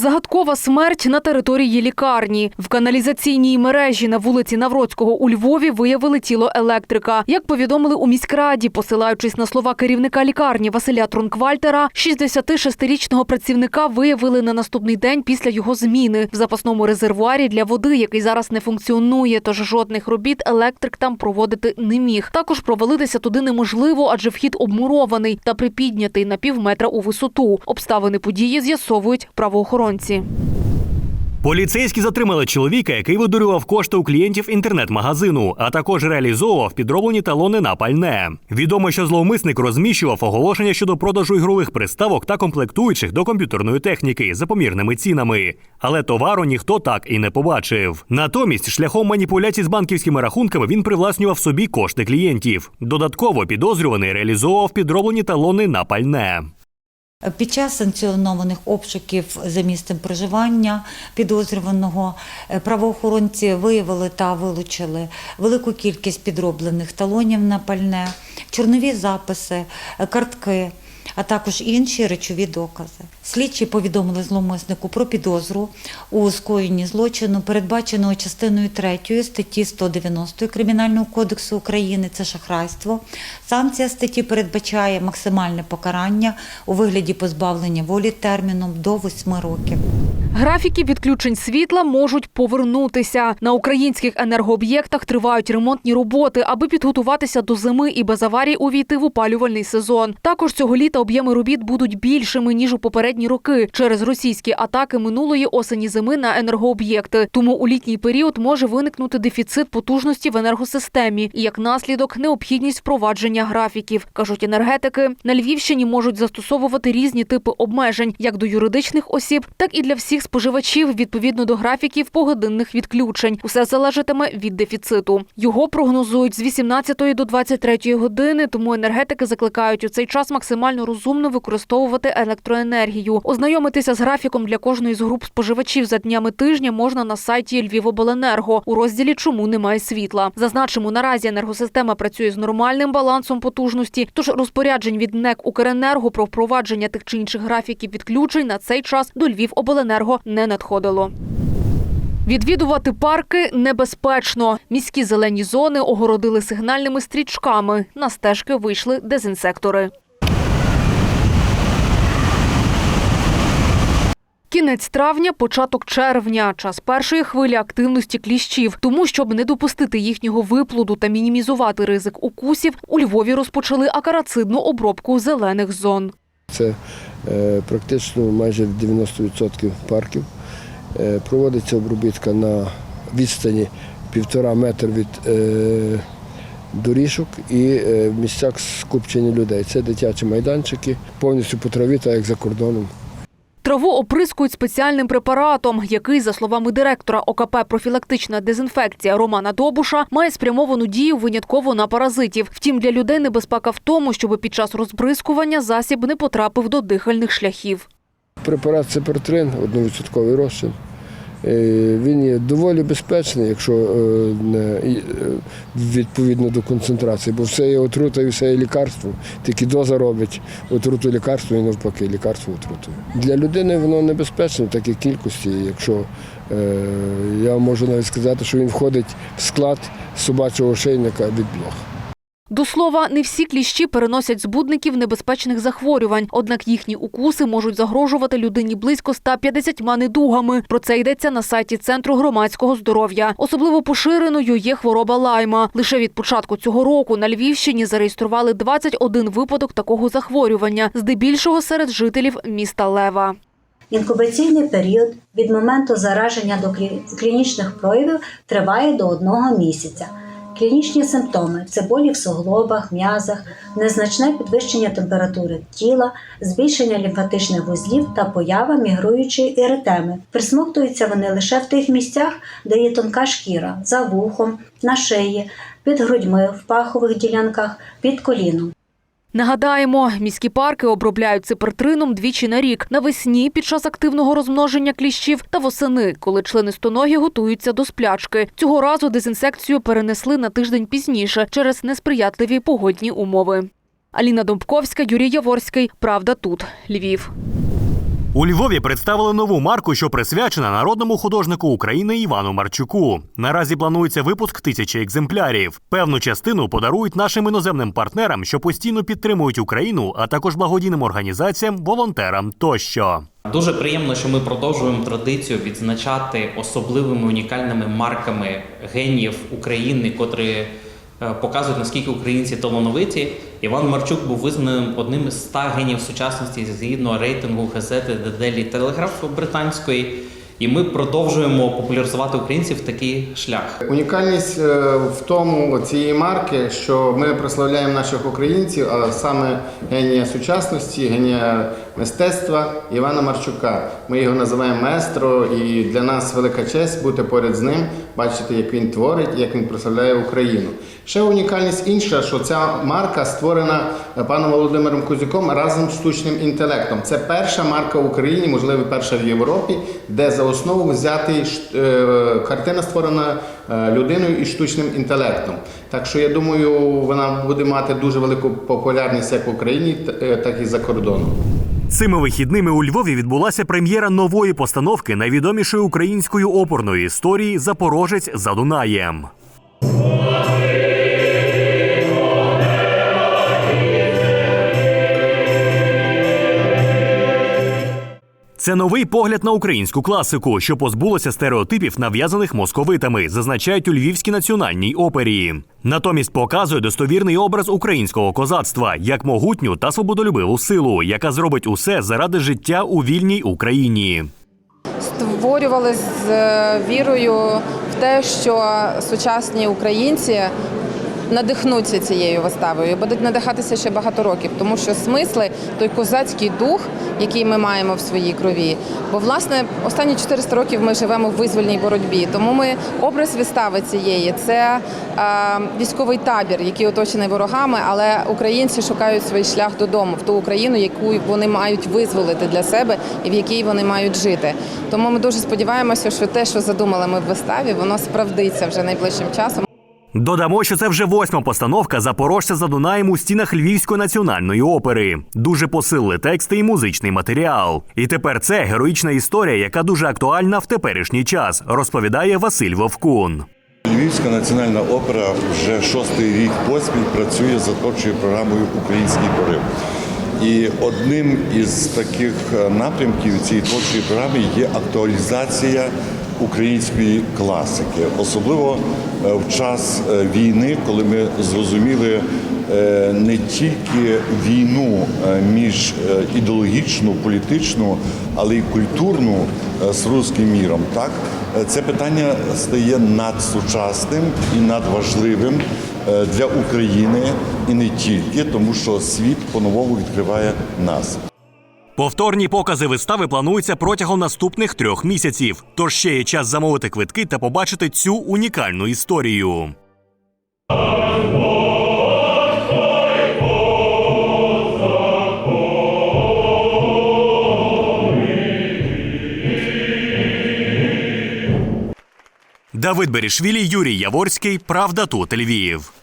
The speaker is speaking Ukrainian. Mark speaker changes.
Speaker 1: Загадкова смерть на території лікарні. В каналізаційній мережі на вулиці Навроцького у Львові виявили тіло електрика. Як повідомили у міськраді, посилаючись на слова керівника лікарні Василя Трунквальтера, 66-річного працівника виявили на наступний день після його зміни в запасному резервуарі для води, який зараз не функціонує. Тож жодних робіт електрик там проводити не міг. Також провалитися туди неможливо, адже вхід обмурований та припіднятий на півметра у висоту. Обставини події з'ясовують правоохоронці.
Speaker 2: Поліцейські затримали чоловіка, який видурював кошти у клієнтів інтернет-магазину, а також реалізовував підроблені талони на пальне. Відомо, що зловмисник розміщував оголошення щодо продажу ігрових приставок та комплектуючих до комп'ютерної техніки за помірними цінами. Але товару ніхто так і не побачив. Натомість, шляхом маніпуляцій з банківськими рахунками він привласнював собі кошти клієнтів. Додатково підозрюваний реалізовував підроблені талони на пальне.
Speaker 3: Під час санкціонованих обшуків за місцем проживання підозрюваного е, правоохоронці виявили та вилучили велику кількість підроблених талонів на пальне, чорнові записи, картки, а також інші речові докази. Слідчі повідомили зловмиснику про підозру у скоєнні злочину, передбаченого частиною 3 статті 190 Кримінального кодексу України. Це шахрайство. Санкція статті передбачає максимальне покарання у вигляді позбавлення волі терміном до 8 років.
Speaker 1: Графіки відключень світла можуть повернутися. На українських енергооб'єктах тривають ремонтні роботи, аби підготуватися до зими і без аварій увійти в опалювальний сезон. Також цього літа об'єми робіт будуть більшими ніж у попередні роки через російські атаки минулої осені зими на енергооб'єкти. Тому у літній період може виникнути дефіцит потужності в енергосистемі і як наслідок необхідність впровадження графіків. кажуть енергетики. На Львівщині можуть застосовувати різні типи обмежень як до юридичних осіб, так і для всіх споживачів відповідно до графіків погодинних відключень. Усе залежатиме від дефіциту. Його прогнозують з 18 до 23 години. Тому енергетики закликають у цей час максимально розумно використовувати електроенергію. Ознайомитися з графіком для кожної з груп споживачів за днями тижня можна на сайті Львівобленерго у розділі Чому немає світла. Зазначимо, наразі енергосистема працює з нормальним балансом потужності. Тож розпоряджень від НЕК Укренерго про впровадження тих чи інших графіків відключень на цей час до Львівобленерго не надходило. Відвідувати парки небезпечно. Міські зелені зони огородили сигнальними стрічками. На стежки вийшли дезінсектори. Кінець травня, початок червня, час першої хвилі активності кліщів. Тому, щоб не допустити їхнього виплоду та мінімізувати ризик укусів, у Львові розпочали акарацидну обробку зелених зон.
Speaker 4: Це е, практично майже 90% парків. Е, проводиться обробітка на відстані півтора метра від е, доріжок і в місцях скупчення людей. Це дитячі майданчики, повністю по траві, так як за кордоном.
Speaker 1: Траву оприскують спеціальним препаратом, який, за словами директора ОКП «Профілактична дезінфекція» Романа Добуша, має спрямовану дію винятково на паразитів. Втім, для людей небезпека в тому, щоб під час розбризкування засіб не потрапив до дихальних шляхів.
Speaker 4: Препарат Ципертрин, 1% розчин. Е, Він є доволі безпечний, якщо е, е, відповідно до концентрації, бо все є отрута і все є лікарство. Тільки доза робить отруту лікарство і навпаки, лікарство отрутою. Для людини воно небезпечне в такій кількості, якщо я можу навіть сказати, що він входить в склад собачого ошейника від блох.
Speaker 1: До слова, не всі кліщі переносять збудників небезпечних захворювань, однак їхні укуси можуть загрожувати людині близько 150 недугами. Про це йдеться на сайті Центру громадського здоров'я. Особливо поширеною є хвороба лайма. Лише від початку цього року на Львівщині зареєстрували 21 випадок такого захворювання, здебільшого серед жителів міста Лева.
Speaker 5: Інкубаційний період від моменту зараження до клі- клінічних проявів триває до одного місяця. Клінічні симптоми це болі в суглобах, м'язах, незначне підвищення температури тіла, збільшення лімфатичних вузлів та поява мігруючої еритеми. Присмоктуються вони лише в тих місцях, де є тонка шкіра за вухом, на шиї, під грудьми, в пахових ділянках, під коліном.
Speaker 1: Нагадаємо, міські парки обробляють ципертрином двічі на рік навесні під час активного розмноження кліщів та восени, коли члени стоногі готуються до сплячки. Цього разу дезінсекцію перенесли на тиждень пізніше через несприятливі погодні умови. Аліна Домбковська, Юрій Яворський. Правда тут. Львів.
Speaker 2: У Львові представили нову марку, що присвячена народному художнику України Івану Марчуку. Наразі планується випуск тисячі екземплярів. Певну частину подарують нашим іноземним партнерам, що постійно підтримують Україну, а також благодійним організаціям, волонтерам тощо.
Speaker 6: Дуже приємно, що ми продовжуємо традицію відзначати особливими унікальними марками геніїв України, котрі показують наскільки українці талановиті. Іван Марчук був визнаним одним із 100 геніїв сучасності згідно рейтингу газети The Daily Telegraph британської. І ми продовжуємо популяризувати українців такий шлях.
Speaker 7: Унікальність е, в тому цієї марки, що ми прославляємо наших українців, а саме генія сучасності, генія мистецтва Івана Марчука. Ми його називаємо маестро, і для нас велика честь бути поряд з ним, бачити, як він творить, як він прославляє Україну. Ще унікальність інша, що ця марка створена е, паном Володимиром Кузяком разом з штучним інтелектом. Це перша марка в Україні, можливо, перша в Європі, де за основу взятий ш- е, картина створена е, людиною і штучним інтелектом. Так що я думаю, вона буде мати дуже велику популярність як в Україні, так і за кордоном.
Speaker 2: Цими вихідними у Львові відбулася прем'єра нової постановки найвідомішої української опорної історії Запорожець за Дунаєм. Це новий погляд на українську класику, що позбулося стереотипів, нав'язаних московитами, зазначають у Львівській національній опері. Натомість показує достовірний образ українського козацтва як могутню та свободолюбиву силу, яка зробить усе заради життя у вільній Україні.
Speaker 8: створювали з е, вірою в те, що сучасні українці надихнуться цією виставою будуть надихатися ще багато років, тому що смисли той козацький дух, який ми маємо в своїй крові. Бо власне останні 400 років ми живемо в визвольній боротьбі. Тому ми образ вистави цієї це е, військовий табір, який оточений ворогами, але українці шукають свій шлях додому, в ту Україну, яку вони мають визволити для себе і в якій вони мають жити. Тому ми дуже сподіваємося, що те, що задумали ми в виставі, воно справдиться вже найближчим часом.
Speaker 2: Додамо, що це вже восьма постановка Запорожця за Дунаєм у стінах Львівської національної опери. Дуже посилили тексти і музичний матеріал. І тепер це героїчна історія, яка дуже актуальна в теперішній час, розповідає Василь Вовкун.
Speaker 9: Львівська національна опера вже шостий рік поспіль працює за творчою програмою Український порив. І одним із таких е, напрямків цієї творчої програми є актуалізація української класики, особливо е, в час е, війни, коли ми зрозуміли е, не тільки війну між ідеологічну, політичну, але й культурну з руським міром. Так це питання стає надсучасним і надважливим для України і не тільки, тому що світ по-новому відкриває нас.
Speaker 2: Повторні покази вистави плануються протягом наступних трьох місяців. Тож ще є час замовити квитки та побачити цю унікальну історію. Давид Берішвілі, Юрій Яворський. Правда тут Львів.